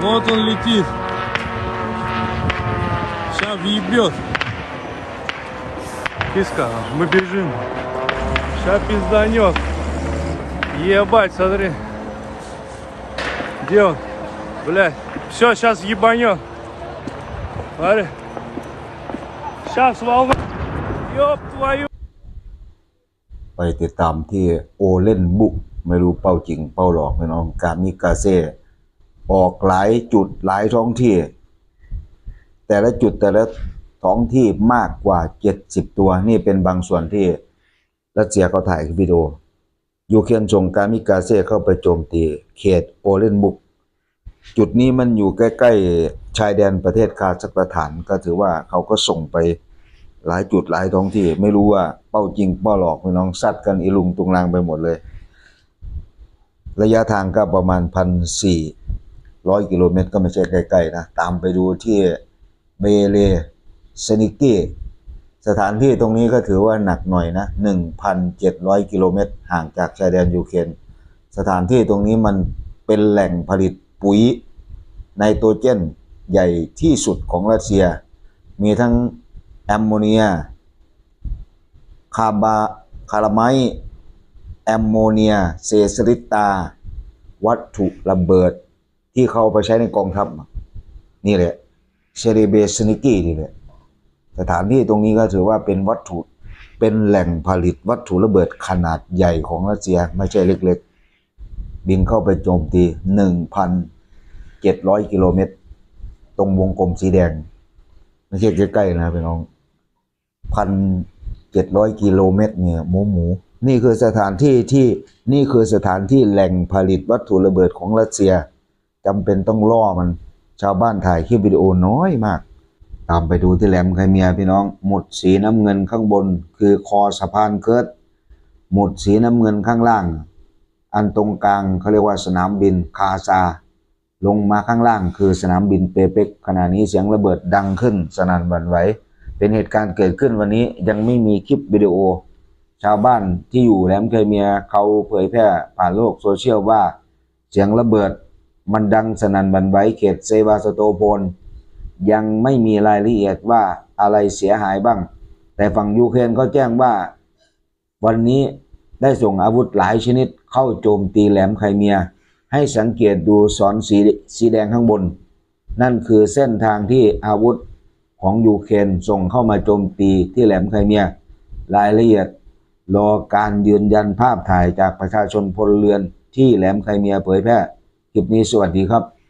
Вот он летит. Сейчас въебет. Киска, мы бежим. Сейчас пизданет. Ебать, смотри. Где он? Блядь. Все, сейчас ебанет. Смотри. Сейчас волна. Ёб твою. ไปติดตามที่โอเล่นบุกไม่รู้เป้าจริงเป้าหลอกพี่น้องการมิกาเซ่ ออกหลายจุดหลายท้องที่ แต่ละจุดแต่ละท้องที่มากกว่า 70 ตัวนี่เป็นบางส่วนที่รัสเซียเขาถ่ายวิดีโอยูเครนส่งการมิกาเซ่เข้าไปโจมตีเขตโอเลนบุก จุดนี้มันอยู่ใกล้ๆชายแดนประเทศคาซัคสถานก็ถือว่าเขาก็ส่งไปหลายจุดหลายท้องที่ ไม่รู้ว่าเป้าจริงเป้าหลอกพี่น้องซัดกันอีลุงตุงลางไปหมดเลย ระยะทางก็ประมาณพันสี่ ร้อยกิโลเมตรก็ไม่ใช่ใกล้ๆนะ ตามไปดูที่เบเลสนิกี้สถานที่ตรงนี้ก็ถือว่าหนักหน่อยนะ 1,700 กิโลเมตร ห่างจากชายแดนยูเครนสถานที่ตรงนี้มันเป็นแหล่งผลิตปุ๋ยไนโตรเจนใหญ่ที่สุดของรัสเซีย มีทั้งแอมโมเนีย คาบาคาราไมแอมโมเนีย เซสริตา วัตถุระเบิด ที่เขาเอาไปใช้ในกองทัพนี่แหละเชเรเบสนิกี้นี่แหละสถานที่ตรงนี้ก็ถือว่าเป็นวัตถุเป็นแหล่งผลิตวัตถุระเบิดขนาดใหญ่ของรัสเซียไม่ใช่เล็กๆ บินเข้าไปโจมตี 1,700 กิโลเมตร ตรงวงกลมสีแดง ไม่ใช่ใกล้ๆนะพี่น้องพันเจ็ดร้อยกิโลเมตรเนี่ยหมูหมู นี่คือสถานที่ที่นี่คือสถานที่แหล่งผลิตวัตถุระเบิดของรัสเซีย จำเป็นต้องล่อมัน ชาวบ้านถ่ายคลิปวิดีโอน้อยมาก ตามไปดูที่แหลมไคเมียพี่น้อง หมุดสีน้ำเงินข้างบน คือคอสะพานเคิร์ดหมุดสีน้ำเงินข้างล่าง อันตรงกลางเขาเรียกว่าสนามบินคาซา ลงมาข้างล่างคือสนามบินเปเปกขณะนี้เสียงระเบิดดังขึ้นสนั่นหวั่นไหวเป็นเหตุการณ์เกิดขึ้นวันนี้ยังไม่มีคลิปวิดีโอ ชาวบ้านที่อยู่แหลมเคเมียเขาเผยแพร่ผ่านโลกโซเชียลว่าเสียงระเบิด มันดังสนั่นหวั่นไหวเขตเซวาสโตโพลยังไม่มีรายละเอียดว่าอะไรเสียหายบ้าง แต่ฝั่งยูเครนเขาแจ้งว่า วันนี้ได้ส่งอาวุธหลายชนิดเข้าโจมตีแหลมไคเมีย ให้สังเกตดูสอนสีสีแดงข้างบน นั่นคือเส้นทางที่อาวุธของยูเครนส่งเข้ามาโจมตีที่แหลมไคเมีย รายละเอียดรอการยืนยันภาพถ่ายจากประชาชนพลเรือนที่แหลมไคเมียเผยแพร่ คลิปนี้สวัสดีครับ